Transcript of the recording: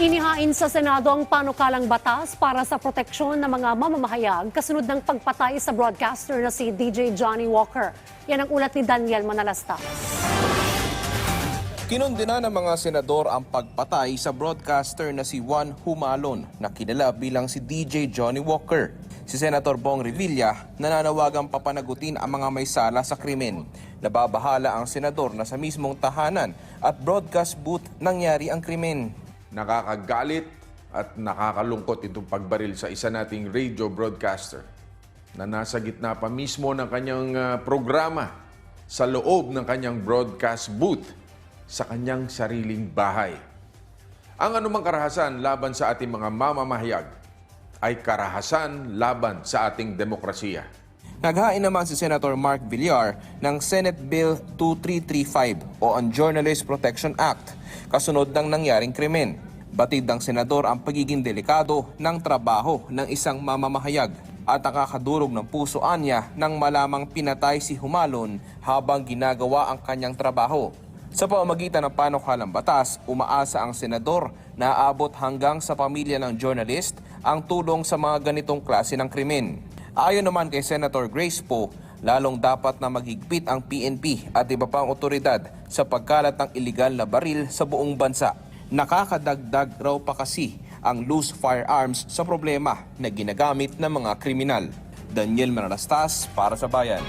Inihain sa Senado ang panukalang batas para sa proteksyon ng mga mamamahayag kasunod ng pagpatay sa broadcaster na si DJ Johnny Walker. Yan ang ulat ni Daniel Manalastas. Kinundina ng mga senador ang pagpatay sa broadcaster na si Juan Humalon na kilala bilang si DJ Johnny Walker. Si Senator Bong Revilla nananawagang papanagutin ang mga may sala sa krimen. Nababahala ang senador na sa mismong tahanan at broadcast booth nangyari ang krimen. Nakakagalit at nakakalungkot itong pagbaril sa isa nating radio broadcaster na nasa gitna pa mismo ng kanyang ah, programa sa loob ng kanyang broadcast booth sa kanyang sariling bahay. Ang anumang karahasan laban sa ating mga mamamahayag ay karahasan laban sa ating demokrasiya. Naghain naman si Senator Mark Villar ng Senate Bill 2335 o ang Journalist Protection Act kasunod ng nangyaring krimen. Batid ng senador ang pagiging delikado ng trabaho ng isang mamamahayag at nakakadurog ng puso anya nang malamang pinatay si Humalon habang ginagawa ang kanyang trabaho. Sa pamamagitan ng panukalang batas, umaasa ang senador na aabot hanggang sa pamilya ng journalist ang tulong sa mga ganitong klase ng krimen. Ayon naman kay Senator Grace Poe, lalong dapat na maghigpit ang PNP at iba pang otoridad sa pagkalat ng iligal na baril sa buong bansa. Nakakadagdag raw pa kasi ang loose firearms sa problema na ginagamit ng mga kriminal. Daniel Manalastas para sa Bayan.